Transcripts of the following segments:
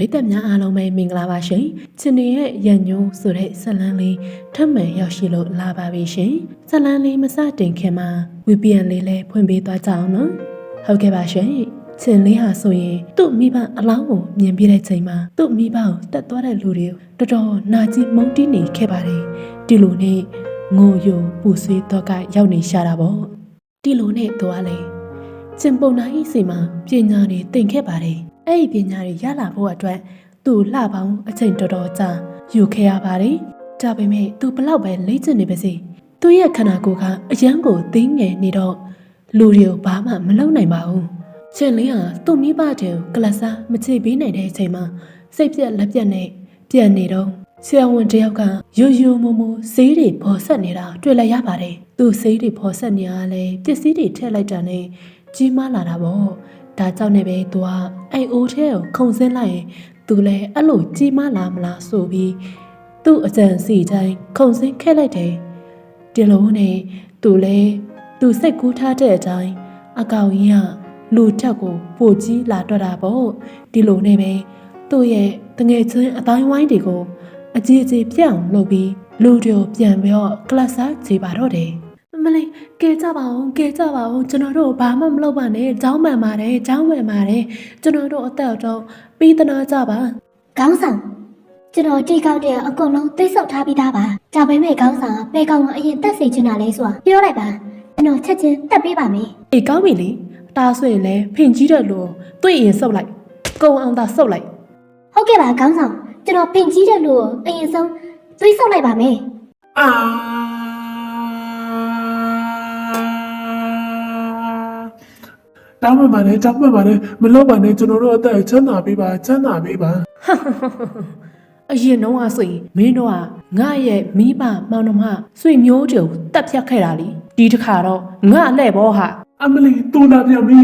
ရိသတ်များအားလုံးပဲမင်္ဂလာပါရှင်။ချင်းနေရဲ့ရန်ညိုးဆိုတဲ့ဇတ်လန်းလေးထပ်မံရောက်ရှိလို့လာပါပြီရှင်။ဇတ်လန်းလေးမစတင်ခင်မှာ VPN လေးလည်းဖွင့်ပေးသွားကြအောင်နော်။ဟုတ်ကဲ့ပါရှင်။ချင်းလေးဟာဆိုရင်သူ့မိဘအလောင်းကိုမြင်ပြတဲ့ချိန်မှာသူ့မိဘကိုတက်သွားတဲ့လူတွေကိုတော်တော်နာကျင်မုန်းတီးနေခဲ့ပါတယ်။ဒီလိုနဲ့ငိုယိုပူဆွေးတော့ကရောက်နေရှာတာပေါ့။ဒီလိုနဲ့တော့လေကျင်ပုံနိုင်စီမှာပညာတွေသင်ခဲ့ပါတယ်။ အဲ့ဒီပညာတွေရလာဖို့အတွက်သူလှပေါင်းအချိန်တော်တော်ကြာယူခဲ့ရပါတယ်။ဒါပေမဲ့သူဘလောက်ပဲလေ့ကျင့်နေပါစေ။သူ့ရဲ့ခန္ဓာကိုယ်ကအယံကိုသိငယ်နေတော့လူတွေကိုဘာမှမလုပ်နိုင်ပါဘူး။ချင်းလေးဟာသူ့မိဘတဲ့ကလဆာမချိပေးနိုင်တဲ့အချိန်မှာစိတ်ပြက်လက်ပြက်နဲ့ပြန်နေတော့ဆရာဝန်တယောက်ကယိုယိုမမဈေးတွေပေါ်ဆက်နေတာတွေ့လိုက်ရပါတယ်။သူ့ဈေးတွေပေါ်ဆက်နေရလဲပစ္စည်းတွေထည့်လိုက်တာနဲ့ကြီးမားလာတာပေါ့ ဒါကြောင့်လည်းပဲသူကအဲ့အိုးထဲကိုခုန်ဆင်းလိုက်ရင်သူလည်းအဲ့လိုကြီးမားလာမလားဆိုပြီးသူ့အကြံစီတိုင်းခုန်ဆင်းခဲ့လိုက်တယ်ဒီလိုနဲ့သူလည်းသူစိတ်ကူးထားတဲ့အတိုင်းအကောင်ကြီးကလူထက်ကိုပိုကြီးလာတော့တာပေါ့ဒီလိုနဲ့ပဲသူ့ရဲ့တငယ်ချင်းအတိုင်းဝိုင်းတွေကိုအကြီးအကျယ်ပြန့်အောင်လုပ်ပြီးလူတွေကိုပြန်ပြီးတော့ကလပ်စားကြည့်ပါတော့တယ် မလေးကဲကြပါဦးကဲကြပါဦးကျွန်တော်တို့ဘာမှမလုပ်ပါနဲ့ကြောင်းမှန်ပါတယ်ကြောင်းမှန်ပါတယ်ကျွန်တော်တို့အသက်တော့ပြီးသနာကြပါခေါင်းဆောင်ကျွန်တော်တိကောက်တဲ့အကုန်လုံးသိဆုပ်ထားပြီးသားပါဒါပေမဲ့ခေါင်းဆောင်ကဘယ်ကောင်ကအရင်တက်စေချင်တာလဲဆိုတာပြောလိုက်ပါကျွန်တော်ချက်ချင်းတက်ပေးပါမယ်အေးကောင်းပြီလေတားဆိုရင်လည်းဖင်ကြီးတဲ့လူကိုတွေ့ရင်စုပ်လိုက်ကုံအောင်သာစုပ်လိုက်ဟုတ်ကဲ့ပါခေါင်းဆောင်ကျွန်တော်ပင်ကြီးတဲ့လူကိုအရင်ဆုံးသွေးဆုပ်လိုက်ပါမယ်အာ တောင်းပန်ပါနဲ့တောင်းပန်ပါနဲ့မလုပ်ပါနဲ့ကျွန်တော်တို့အသက်ချမ်းသာပေးပါချမ်းသာပေးပါအရင်တော့ကဆိုရင်မင်းတို့ကငါရဲ့မိဘမောင်နှမဆွေမျိုးတွေကိုတက်ဖြတ်ခဲ့တာလीဒီတစ်ခါတော့ငါအလှဲ့ဘောဟာအမလီတူလာပြန်ပြီ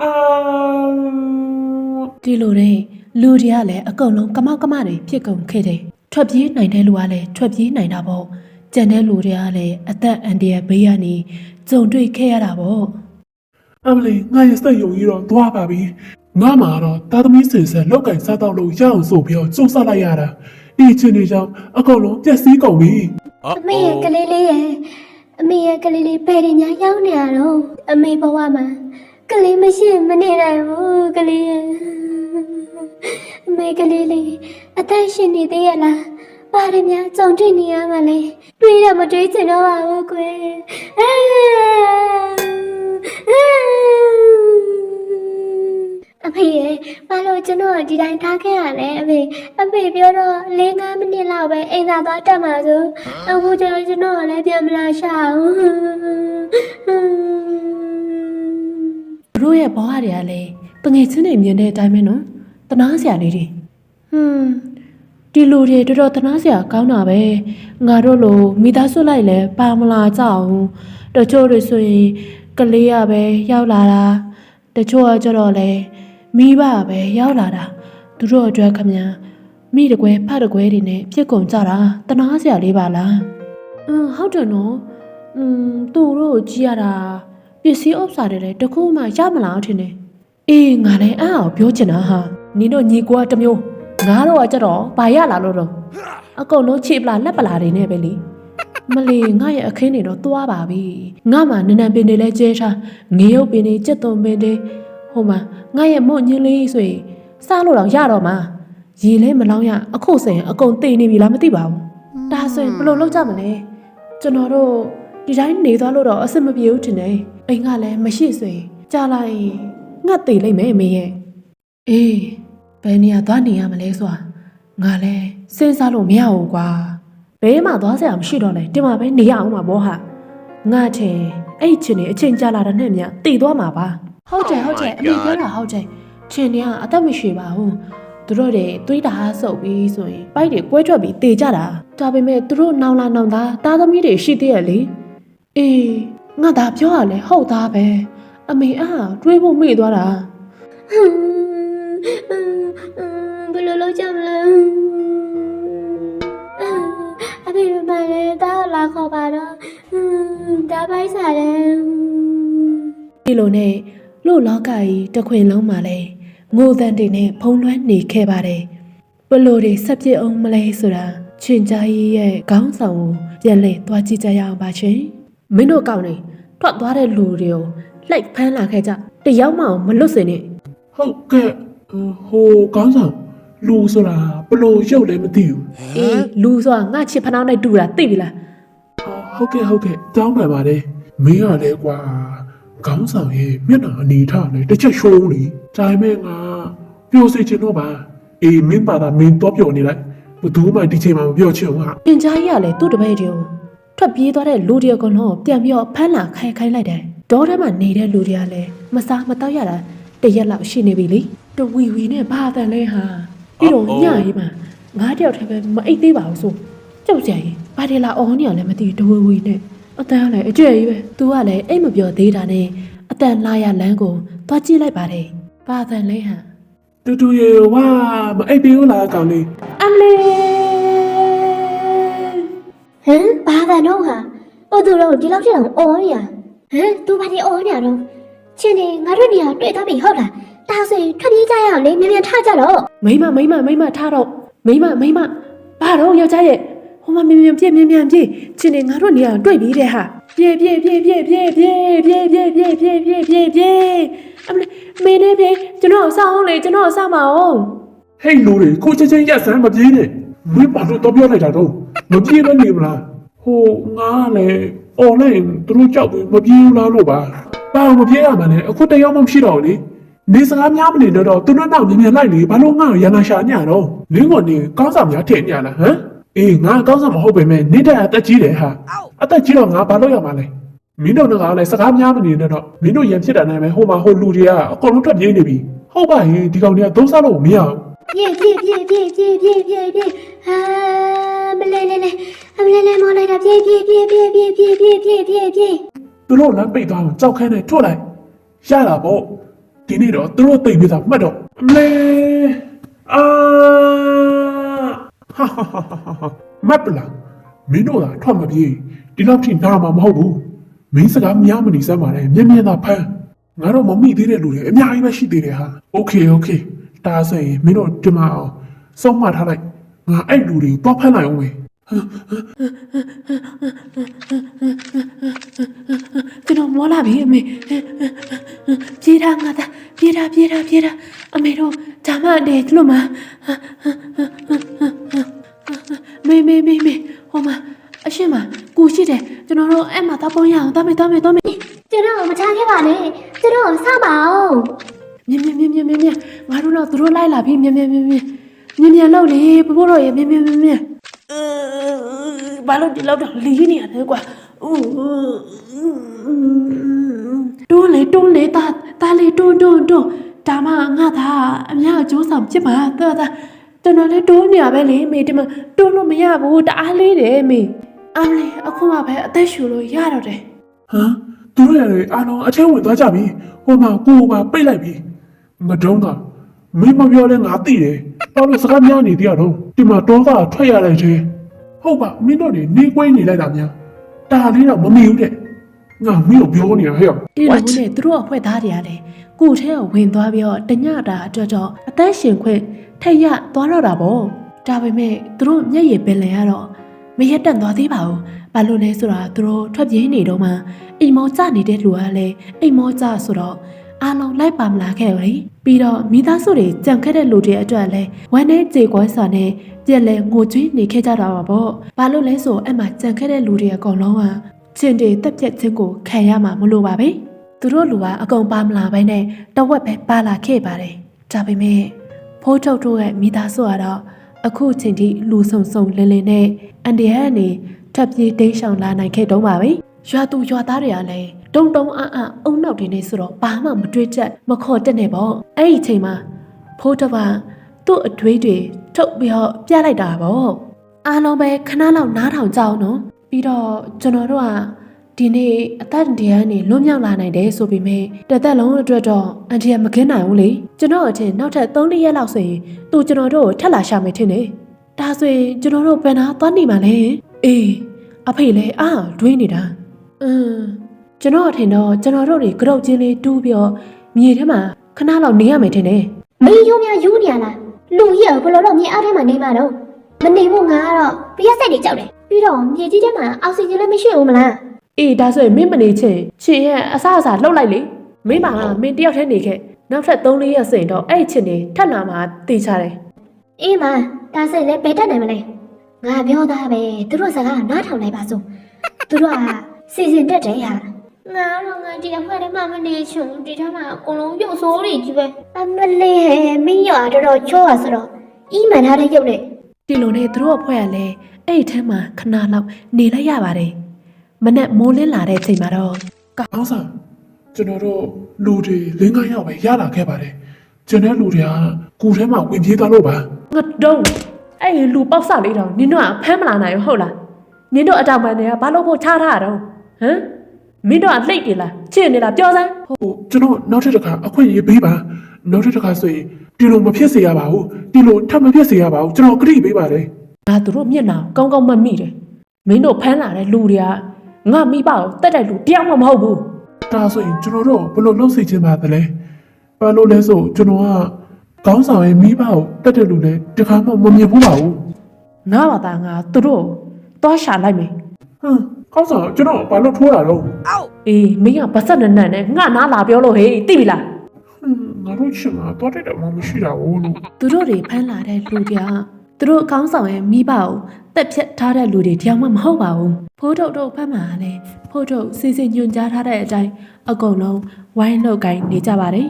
အာဒီလိုတဲ့လူတွေကလည်းအကုန်လုံးကမောက်ကမတွေဖြစ်ကုန်ခဲ့တယ်ထွက်ပြေးနိုင်တဲ့လူကလည်းထွက်ပြေးနိုင်တာပေါ့ကြံတဲ့လူတွေကလည်းအသက်အန္တရာယ်ဘေးကနေကြုံတွေ့ခဲ့ရတာပေါ့ အမလီငါရဲ့စိတ်ယုံကြီးတော့သွားပါပြီငါမှာတော့တာသမီးစင်ဆက်လောက်ကင်စားတော့လို့ရအောင်ဆိုပြီးတော့စူးစမ်းလိုက်ရတာဒီချင်းတွေကြောင့်အကုန်လုံးပျက်စီးကုန်ပြီအမေရဲ့ကလေးလေးရဲ့အမေရဲ့ကလေးလေးဘယ်တွေညာရောက်နေရတော့အမေဘဝမှာကလေးမရှိမနေနိုင်ဘူးကလေးရဲ့အမေကလေးလေးအသက်ရှင်နေသေးရဲ့လားဘာတွေများကြုံတွေ့နေရမှာလဲတွေးတော့မတွေးချင်တော့ပါဘူးကွယ်အ ဖေရဲ့ဘာလို့ကျွန်တော်ဒီတိုင်းထားခဲ့ရလဲအဖေအဖေပြောတော့၄၅မိနစ်လောက်ပဲအိမ်သာသွားတက်မှာဆိုအခုကျတော့ကျွန်တော်ကလည်းပြန်မလာရှာဘူးသူတို့ရဲ့ဘဝတွေကလည်းတငယ်ချင်းတွေမြင်တဲ့အတိုင်းပဲနော်တနာစရာလေးတွေဟွန်းဒီလူတွေတော်တော်တနာစရာကောင်းတာပဲငါတို့လိုမိသားစုလိုက်လဲပါမလာကြအောင်တချို့တွေဆိုရင် ကလေးရပဲရောက်လာတာတချို့ကကြတော့လဲမိဘပဲရောက်လာတာသူတို့အတွက်ခမညာမိတကွဲဖတ်တကွဲတွေနဲ့ပြစ်ကုန်ကြတာတနာစရာလေးပါလားအင်းဟုတ်တယ်နော်อืมသူတို့ကြည့်ရတာပစ္စည်းဥစ္စာတွေလည်းတစ်ခုမှရမလားထင်တယ်။အေးငါလည်းအဲ့အောင်ပြောချင်တာဟာနင်တို့ညီကွာတစ်မျိုးငါတော့ကကြတော့ဘာရလာလို့တော့အကုန်လုံးခြေပလာလက်ပလာတွေနဲ့ပဲလေ မလီငါရဲ့အခင်းတွေတော့သွားပါပြီငါမှနနံပင်တွေလည်းကျဲထားငေရုပ်ပင်တွေကြက်သွန်ပင်တွေဟိုမှာငါရဲ့မွန့်ညင်းလေးဆိုရင်စားလို့တော့ရတော့မှာရေလဲမလောင်းရအခုဆိုရင်အကုန်တိတ်နေပြီလားမသိပါဘူးဒါဆိုရင်ဘယ်လိုလုပ်ကြမလဲကျွန်တော်တို့ဒီတိုင်းနေသွားလို့တော့အဆင်မပြေဘူးထင်တယ်အိမ်ကလည်းမရှိဆိုရင်ကြာလိုက်ရင်ငတ်သေးလိမ့်မယ်အမေရဲ့အေးဘယ်နေရာသွားနေရမလဲဆိုတာငါလည်းစဉ်းစားလို့မရဘူးကွာ ဘယ်မှသွားစရာမရှိတော့လဲတင်မှာပဲနေရအောင်ပါဘောဟာငါထင်အဲ့ချင်းနေအချိန်ကြာလာတဲ့နဲ့မြတည်သွားမှာပါဟုတ်တယ်ဟုတ်တယ်အမေပြောတာဟုတ်တယ်ချင်းနေကအသက်မရှိပါဘူးသူတို့တွေတွေးတာဆုပ်ပြီးဆိုရင်ပိုက်တွေကွဲထွက်ပြီးတေကြတာဒါပေမဲ့သူတို့နောင်လာနောင်သားသားသမီးတွေရှိသေးရဲ့လေအေးငါဒါပြောရလဲဟုတ်သားပဲအမေအားတွေးဖို့မေ့သွားတာဘယ်လိုလုပ်ကြမလဲအ ဖေမလည်းတားလာခေါ်ပါတော့ဒါပိုက်စားတယ်ဒီလိုနဲ့လို့လောကကြီးတစ်ခွင်လုံးမှာလဲငိုတန်တွေနဲ့ဖုံးလွှမ်းနေခဲ့ပါတယ်ဘလို့တွေဆက်ပြစ်အောင်မလဲဆိုတာချင်ကြကြီးရဲ့ခေါင်းဆောင်ကိုပြန်လဲသွားကြည့်ကြရအောင်ပါရှင်မင်းတို့ကောင်းနေထွက်သွားတဲ့လူတွေကိုလိုက်ဖမ်းလာခဲ့ကြတယောက်မှမလွတ်စေနဲ့ဟုတ်ကဲ့ဟိုကောင်းဆောင် လူဆိုတာဘလို့ရုပ်လည်းမသိဘူးအေးလူဆိုတာငါချစ်ဖနှောင်းနဲ့တူတာသိပြီလားအာဟုတ်ကဲ့ဟုတ်ကဲ့တောင်းပန်ပါတယ်မင်းရလဲကွာကောင်းဆောင်ရဲ့မျက်နှာအနေထားနဲ့တစ်ချက်ရှုံးလေဒါပေမဲ့ငါပြောစေချင်တော့ပါအေးမင်းပါတာမင်းတော့ပြောနေလိုက်ဘသူမှဒီချိန်မှာမပြောချင်ဘူးဟာပင်ကြားကြီးကလည်းသူ့တပည့်တွေကိုထွက်ပြေးသွားတဲ့လူတွေအကုန်လုံးကိုပြန်ပြီးတော့ဖမ်းလာခိုင်းခိုင်းလိုက်တယ်ဒေါထဲမှာနေတဲ့လူတွေကလည်းမစားမတော့ရတာတရက်လောက်ရှိနေပြီလေတဝီဝီနဲ့ဘာတန်လဲဟာ ပြီးတော့ညရေးမှာငါးတယောက်တည်းပဲမအိတ်သေးပါဘူးဆိုကြောက်ကြရင်ဘာတွေလာအော်နေရလဲမသိဘူးတဝီဝီနဲ့အတန်းကလည်းအကျွဲ့ကြီးပဲသူကလည်းအိတ်မပြောသေးတာနဲ့အတန်လာရလမ်းကိုသွားကြည့်လိုက်ပါတယ်ဘာတန်လဲဟာတူတူရေဝါမအိပ်သေးဘူးလားကောင်လေးအမလေးဟမ်ဘာသာတော့ဟာဟိုသူတို့ဒီလောက်ထိအောင်အော်နေရဟမ်သူဘာဒီအော်နေရတော့ချင်းနေငါတို့နေရာတွေ့သွားပြီဟုတ်လား ဒါဆိုရင်ထွက်ပြေးကြရအောင်လေမြန်မြန်ထကြတော့မိမမိမမိမထားတော့မိမမိမဘာတော့ယောက်ျားရဲ့ဟိုမမြင်မြင်ပြည့်မြင်မြင်ပြည့်ချင်းနေငါတို့နေရာတွေ့ပြီးတဲ့ဟာပြည့်ပြည့်ပြည့်ပြည့်ပြည့်ပြည့်ပြည့်ပြည့်ပြည့်ပြည့်ပြည့်ပြည့်ပြည့်အမလေးမင်းနေပြည့်ကျွန်တော်ဆောင်းအောင်လေကျွန်တော်ဆောင်းမအောင်ဟေးလူတွေကိုချင်းချင်းရက်စမ်းမပြေးနဲ့မင်းဘာလို့တော့ပြောလိုက်တာတော့မပြေးမနေမလားဟိုငါကလည်းအွန်လိုင်းသူတို့ကြောက်ပြီးမပြေးဘူးလားလို့ပါဘာလို့မပြေးရမှာလဲအခုတယောက်မှမရှိတော့ဘူးလေ နေစကားများမနေတော့သူတို့နောက်မြင်မြင်လိုက်လေဘာလို့ငါ့ကိုရန်နာရှာညတော့လင်းကနေကောင်းဆောင်များထည့်ညလားဟမ်အေးငါကောင်းဆောင်မဟုတ်ပေမဲ့နေတဲ့အသက်ကြီးတယ်ဟာအသက်ကြီးတော့ငါဘာလို့ရမှာလဲမင်းတို့ကလည်းစကားများမနေတော့မင်းတို့ရန်ဖြစ်တာနဲ့ပဲဟိုမှာဟိုလူတွေကအကုန်လုံးထွက်ပြေးနေပြီဟုတ်ပါရဲ့ဒီကောင်တွေကသုံးစားလို့မရဘူးပြေးပြေးပြေးပြေးပြေးပြေးပြေးပြေးဟာမလဲလဲလဲအမလဲလဲမောလိုက်တာပြေးပြေးပြေးပြေးပြေးပြေးပြေးပြေးပြေးပြေးသူတို့လမ်းပိတ်သွားအောင်ကြောက်ခဲနဲ့ထွက်လိုက်ရတာပေါ့ ဒီနေ့တော့သူတို့တိတ်ပြီးသားမှတ်တော့အမလေးအာဟာဟာဟာဟာဟာမတ်ပလာမင်းတို့ကထွက်မပြေးဒီလောက်ထိနာမှာမဟုတ်ဘူးမင်းစကားများမနေစမ်းပါနဲ့မြင်မြင်သာဖမ်းငါတို့မမိသေးတဲ့လူတွေအများကြီးပဲရှိသေးတယ်ဟာโอเคโอเคဒါဆိုရင်မင်းတို့ဒီမှာအောင်စောင့်မှထားလိုက်ငါအဲ့လူတွေကိုတော့ဖမ်းလိုက်အောင်မယ် ကျွန်တော်မောလာပြီအမေပြေးတာငါသား ပြေးတာပြေးတာပြေးတာအမေတို့ဂျာမတဲ့သူတို့မှာမေမေမေမေဟိုမှာအရှင်မကိုရှိတယ်ကျွန်တော်တို့အဲ့မှာတောက်ပုံရအောင်တောက်မေတောက်မေတောက်မေကျွန်တော်မချခဲ့ပါနဲ့ကျွန်တော်စပါအောင်မြင်မြင်မြင်မြင်မြင်မြင်ငါတို့တော့သူတို့လိုက်လာပြီမြင်မြင်မြင်မြင်မြင်မြင်လောက်လေဘဘတို့ရေမြင်မြင်မြင်မြင်ဘာလို့ဒီလောက်တော့လီးနေရလဲကွာတွန်းလေတွန်းလေတာ တာလေတွန်းတွန်းတွန်းဒါမှငါသာအများအကျိုးဆောင်ဖြစ်မှာတော်တာကျွန်တော်လည်းတွန်းနေရပဲလေမေဒီမှာတွန်းလို့မရဘူးတအားလေးတယ်မေအမလေးအခုမှပဲအသက်ရှူလို့ရတော့တယ်ဟမ်သူတို့ရတယ်အားလုံးအထဲဝင်သွားကြပြီဟိုမှာကိုကပိတ်လိုက်ပြီငါတုံးကမင်းမပြောလဲငါသိတယ်တော့လို့စကားများနေသေးရတော့ဒီမှာတော့ကထွက်ရလိုက်သေးဟုတ်ပါမင်းတို့နေနေကွေးနေလိုက်တာများဒါလေးတော့မမီဘူးတဲ့ ငါမင်းကိုပြောနေရဟဲ့ဒီလိုနဲ့သူတို့အဖွဲ့သားတွေကလည်းကိုယ်ထဲကိုဝင်သွားပြီးတော့တညတာအတွက်တော့အသက်ရှင်ခွင့်ထက်ရသွားတော့တာပေါ့ဒါပေမဲ့သူတို့မျက်ရည်ပင်လယ်ကတော့မရက်တန့်သွားသေးပါဘူးဘာလို့လဲဆိုတော့သူတို့ထွက်ပြေးနေတော့မှအိမ်မောကျနေတဲ့လူကလည်းအိမ်မောကျဆိုတော့အားလုံးလိုက်ပါမလာခဲ့ဘူးလေပြီးတော့မိသားစုတွေကြံခဲ့တဲ့လူတွေအတွက်လည်းဝမ်းနဲ့ကြေကွဲစွာနဲ့ပြက်လဲငိုကြွေးနေခဲ့ကြတာပါပေါ့ဘာလို့လဲဆိုအဲ့မှာကြံခဲ့တဲ့လူတွေအကုန်လုံးက ချင်းတွေတက်ပြက်ချင်းကိုခံရမှာမလို့ပါပဲသူတို့လူကအကုန်ပါမလာဘဲနဲ့တဝက်ပဲပါလာခဲ့ပါတယ်။ဒါပေမဲ့ဖိုးထုတ်တို့ရဲ့မိသားစုကတော့အခုချိန်ထိလူဆုံဆုံလင်းလင်းနဲ့အန်ဒီဟန်နေထပ်ပြေးတိတ်ဆောင်လာနိုင်ခဲ့တော့ပါပဲ။ရွာသူရွာသားတွေကလည်းတုံတုံအအအုံနောက်တွေနေဆိုတော့ဘာမှမတွေးချက်မခေါ်တက်နဲ့ပေါ့။အဲ့ဒီချိန်မှာဖိုးထုတ်ကသူ့အတွေးတွေထုတ်ပြီးတော့ပြလိုက်တာပေါ့။အားလုံးပဲခဏလောက်နားထောင်ကြအောင်နော်။ ပြီးတော့ကျွန်တော်တို့ကဒီနေ့အသက်တရားနေလွတ်မြောက်လာနိုင်တယ်ဆိုပေမဲ့တစ်သက်လုံးအတွက်တော့အန်တီကမကင်းနိုင်ဘူးလေကျွန်တော်အထင်နောက်ထပ်3ရက်လောက်ဆိုရင်သူကျွန်တော်တို့ကိုထက်လာရှာမယ်ထင်တယ်ဒါဆိုရင်ကျွန်တော်တို့ဘယ်နာသွားနေမှာလဲအေးအဖေလည်းအာတွေးနေတာအင်းကျွန်တော်အထင်တော့ကျွန်တော်တို့တွေကြောက်ချင်းလေးတူးပြီးတော့မြေထဲမှာခဏလောက်နေရမယ်ထင်တယ်မင်းရုံများယူနေရလားလူကြီးကဘလို့တော့မြေအောက်ထဲမှာနေမှာတော့မနေဘူးငါကတော့ပြရက်စိတ်တွေကြောက်တယ် ပြီးတော့မြေကြီးထဲမှာအောက်ဆီဂျင်လည်းမရှိဘူးမလားအေးဒါဆိုရင်မင်းမနေချင်ချင်ရဲ့အဆအစာလှုပ်လိုက်လေမင်းမကမင်းတယောက်တည်းနေခဲ့နောက်ထပ်3-4ရက်စင်တော့အဲ့ဒီချင်နေထပ်လာမှတေးချတယ်အေးမဒါဆိုရင်လည်းဘယ်တက်နိုင်မလဲငါပြောသားပဲသူတို့စကားနားထောင်လိုက်ပါစို့သူတို့ကစီစဉ်တက်တယ်ဟာငါတော့ငါဒီအဖွဲထဲမှာမနေချင်ဘူးဒီထဲမှာအကုန်လုံးရုပ်ဆိုးတွေကြီးပဲအမလေးဟဲ့မင်းရောတော်တော်ချောပါဆိုတော့အီးမှန်ထားတဲ့ရုပ်နဲ့ ဒီလိုနဲ့သူတို့အဖွဲ့ကလည်းအဲ့ဒီထဲမှာခဏလောက်နေလိုက်ရပါတယ်မနဲ့မိုးလင်းလာတဲ့ချိန်မှာတော့ကောင်းစားကျွန်တော်တို့လူတွေလင်းကားရောက်ပဲရလာခဲ့ပါတယ်ကျွန်တော်လူတွေကကိုယ်ထဲမှာဝင်ပြေးသွားလို့ပါငါတုံးအဲ့ဒီလူပေါက်စလေးတော့နင်တို့ကဖမ်းမလာနိုင်ဘူးဟုတ်လားနင်တို့အတောင်ပံတွေကဘာလို့ဖို့ထားထားတာတော့ဟမ်မင်းတို့ကလှိတ်တယ်လားချစ်နေလားပြောစမ်းဟိုကျွန်တော်နောက်ထပ်တစ်ခါအခွင့်အရေးပေးပါနောက်ထပ်တစ်ခါဆိုရင် ဒီလိုမဖြစ်စေရပါဘူးဒီလိုထပ်မဖြစ်စေရပါဘူးကျွန်တော်ကတိပေးပါတယ်ငါတို့မျက်နှာကောင်းကောင်းမမိတယ်မင်းတို့ဖမ်းလာတဲ့လူတွေကငါမိပါကိုတက်တဲ့လူတယောက်မှမဟုတ်ဘူးဒါဆိုရင်ကျွန်တော်တို့ဘယ်လိုလုပ်စေချင်ပါသလဲဘာလို့လဲဆိုကျွန်တော်ကကောင်းဆောင်ရဲ့မိဘကိုတက်တဲ့လူနဲ့တခါမှမမြင်ဘူးပါဘူးငါဘာသာငါသူတို့ကိုသွားရှာလိုက်မယ်ဟမ်ကောင်းဆောင်ကျွန်တော်ဘာလို့ထိုးတာတော့အေးမင်းကဗဆက်နက်နက်နဲ့ငါနားလာပြောလို့ဟေးသိပြီလားဟွန်း ငါတို့ချင်မှာတော့တဲ့တော့မရှိတာဘူးလို့သူတို့တွေဖမ်းလာတဲ့လူတွေကသူတို့အကောင်းဆောင်ရဲ့မိဘကိုတက်ဖြတ်ထားတဲ့လူတွေတယောက်မှမဟုတ်ပါဘူးဖိုးထုတ်တို့ဖမ်းမှာလည်းဖိုးထုတ်စီစဉ်ညွှန်ကြားထားတဲ့အတိုင်းအကုန်လုံးဝိုင်းလောက်ကိုင်းနေကြပါတယ်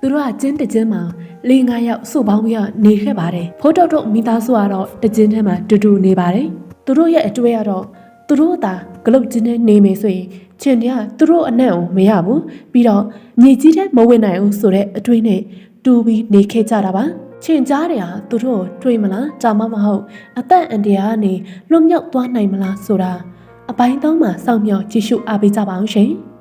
သူတို့ကကျင်းတကျင်းမှာလေးငါးယောက်စုပေါင်းပြီးတော့နေခဲ့ပါတယ်ဖိုးထုတ်တို့မိသားစုကတော့တကျင်းထဲမှာတူတူနေပါတယ်သူတို့ရဲ့အတွေ့အကတော့သူတို့သာဂလုတ်ကျင်းနဲ့နေမယ်ဆိုရင် ချင်တွေကသူတို့အနံ့ကိုမရဘူးပြီးတော့မြေကြီးထဲမဝင်နိုင်ဘူးဆိုတဲ့အတွေ့နဲ့တူပြီးနေခဲ့ကြတာပါချင်ကြားတွေဟာသူတို့ကိုတွေးမလားကြာမမဟုတ်အသက်အန္တရာယ်ကနေလွတ်မြောက်သွားနိုင်မလားဆိုတာအပိုင်းသုံးမှာစောင့်မျှော်ကြည့်ရှုအားပေးကြပါအောင်ရှင်။